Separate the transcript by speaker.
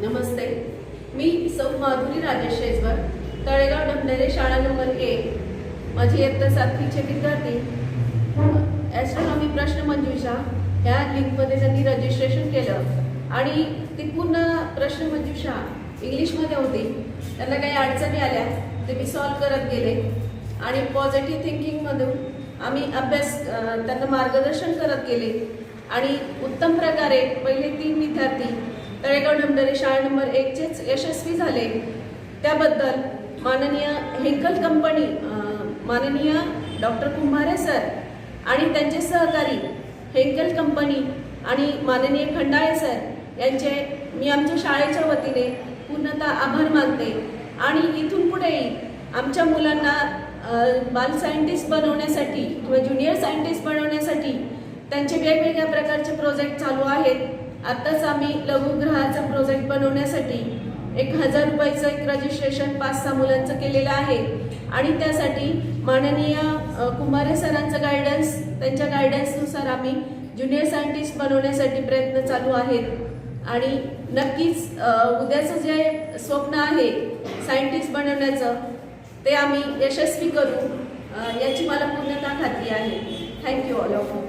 Speaker 1: नमस्ते. मी सौ माधुरी राजेश शेजवर तळेगाव ढमढेरे शाळा नंबर एक माझी इयत्ता सातवीचे विद्यार्थी ॲस्ट्रॉनॉमी प्रश्न मंजुषा ह्या लिंकमध्ये त्यांनी रजिस्ट्रेशन केलं. आणि ती पूर्ण प्रश्न मंजुषा इंग्लिशमध्ये होती. त्यांना काही अडचणी आल्या ते मी सॉल्व करत गेले. आणि पॉझिटिव्ह थिंकिंगमधून आम्ही अभ्यास त्यांना मार्गदर्शन करत गेले. आणि उत्तम प्रकारे पहिले तीन विद्यार्थी तळेगाव ढमढरे शाळा नंबर एकचेच यशस्वी झाले. त्याबद्दल माननीय हेकल कंपनी माननीय डॉक्टर कुंभारे सर आणि त्यांचे सहकारी हेंकल कंपनी आणि माननीय खंडाळे सर यांचे मी आमच्या शाळेच्या वतीने पूर्णतः आभार मानते. आणि इथून पुढेही आमच्या मुलांना बाल सायंटिस्ट बनवण्यासाठी किंवा ज्युनियर सायंटिस्ट बनवण्यासाठी त्यांचे वेगवेगळ्या प्रकारचे प्रोजेक्ट चालू आहेत. आत्ताच आम्ही लघुग्रहाचा प्रोजेक्ट बनवण्यासाठी एक हजार रुपयाचं एक रजिस्ट्रेशन पाच सहा मुलांचं केलेलं आहे. आणि त्यासाठी माननीय कुंभारे सरांचं गायडन्स त्यांच्या गायडन्सनुसार आम्ही ज्युनियर सायंटिस्ट बनवण्यासाठी प्रयत्न चालू आहेत. आणि नक्कीच उद्याचं जे स्वप्न आहे सायंटिस्ट बनवण्याचं ते आम्ही यशस्वी करू. याची मला पूर्णता खात्री आहे. Thank you all of you